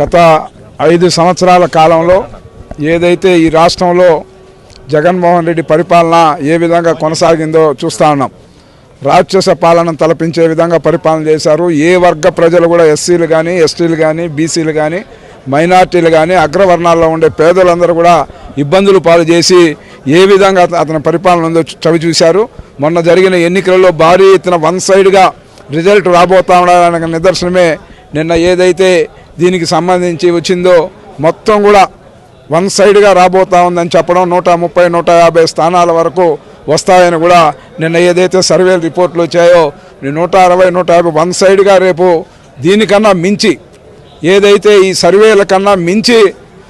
గత ఐదు సంవత్సరాల కాలంలో ఏదైతే ఈ రాష్ట్రంలో జగన్మోహన్ రెడ్డి పరిపాలన ఏ విధంగా కొనసాగిందో చూస్తూ ఉన్నాం. రాక్షస పాలన తలపించే విధంగా పరిపాలన చేశారు. ఏ వర్గ ప్రజలు కూడా ఎస్సీలు కానీ ఎస్టీలు కానీ బీసీలు కానీ మైనార్టీలు కానీ అగ్రవర్ణాల్లో ఉండే పేదలందరూ కూడా ఇబ్బందులు పాలు చేసి ఏ విధంగా అతని పరిపాలన ఉందో చవి చూశారు. మొన్న జరిగిన ఎన్నికలలో భారీ ఎత్తున వన్ సైడ్గా రిజల్ట్ రాబోతా ఉండడానికి నిదర్శనమే నిన్న ఏదైతే దీనికి సంబంధించి వచ్చిందో మొత్తం కూడా వన్ సైడ్గా రాబోతా ఉందని చెప్పడం నూట ముప్పై నూట యాభై స్థానాల వరకు వస్తాయని కూడా నిన్న ఏదైతే సర్వేలు రిపోర్ట్లు వచ్చాయో నూట అరవై నూట యాభై వన్ సైడ్గా రేపు దీనికన్నా మించి ఏదైతే ఈ సర్వేల కన్నా మించి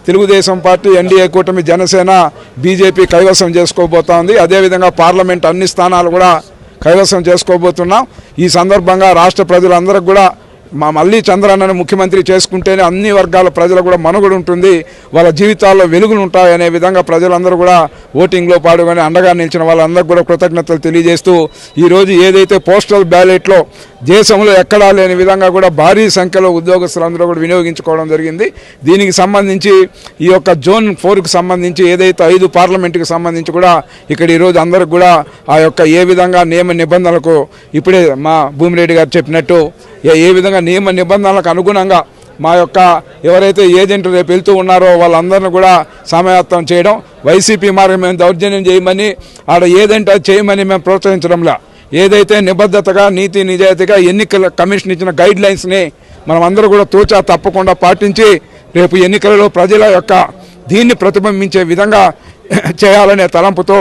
తెలుగుదేశం పార్టీ ఎన్డీఏ కూటమి జనసేన బీజేపీ కైవసం చేసుకోబోతా ఉంది. అదేవిధంగా పార్లమెంట్ అన్ని స్థానాలు కూడా కైవసం చేసుకోబోతున్నాం. ఈ సందర్భంగా రాష్ట్ర ప్రజలందరికీ కూడా మా మళ్ళీ చంద్రన్నను ముఖ్యమంత్రి చేసుకుంటేనే అన్ని వర్గాల ప్రజలు కూడా మనుగడు ఉంటుంది. వాళ్ళ జీవితాల్లో వెలుగులు ఉంటాయనే విధంగా ప్రజలందరూ కూడా ఓటింగ్లో పాల్గొని అండగా నిలిచిన వాళ్ళందరికీ కూడా కృతజ్ఞతలు తెలియజేస్తూ ఈరోజు ఏదైతే పోస్టల్ బ్యాలెట్లో దేశంలో ఎక్కడా లేని విధంగా కూడా భారీ సంఖ్యలో ఉద్యోగస్తులందరూ కూడా వినియోగించుకోవడం జరిగింది. దీనికి సంబంధించి ఈ యొక్క జోన్ ఫోర్కి సంబంధించి ఏదైతే ఐదు పార్లమెంటుకి సంబంధించి కూడా ఇక్కడ ఈరోజు అందరికి కూడా ఆ యొక్క ఏ విధంగా నియమ నిబంధనలకు ఇప్పుడే మా భూమిరెడ్డి గారు చెప్పినట్టు ఏ విధంగా నియమ నిబంధనలకు అనుగుణంగా మా యొక్క ఎవరైతే ఏజెంట్లు రేపు వెళ్తూ ఉన్నారో వాళ్ళందరిని కూడా సమాయత్తం చేయడం వైసీపీ మార్గం మేము దౌర్జన్యం చేయమని ఆడ ఏదంటే చేయమని మేము ప్రోత్సహించడంలా. ఏదైతే నిబద్ధతగా నీతి నిజాయితీగా ఎన్నికల కమిషన్ ఇచ్చిన గైడ్ లైన్స్ని మనం అందరూ కూడా తూచా తప్పకుండా పాటించి రేపు ఎన్నికలలో ప్రజల యొక్క దీన్ని ప్రతిబింబించే విధంగా చేయాలనే తలంపుతో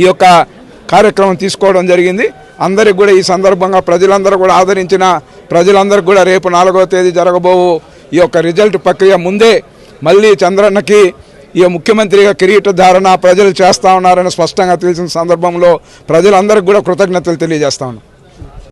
ఈ యొక్క కార్యక్రమం తీసుకోవడం జరిగింది. అందరికి కూడా ఈ సందర్భంగా ప్రజలందరూ కూడా ఆదరించిన ప్రజలందరికీ కూడా రేపు నాలుగో తేదీ జరగబోవు ఈ యొక్క రిజల్ట్ ప్రక్రియ ముందే మళ్ళీ చంద్రన్నకి ఈ ముఖ్యమంత్రిగా కిరీట ధారణ ప్రజలు చేస్తా ఉన్నారని స్పష్టంగా తెలిసిన సందర్భంలో ప్రజలందరికీ కూడా కృతజ్ఞతలు తెలియజేస్తా ఉన్నాం.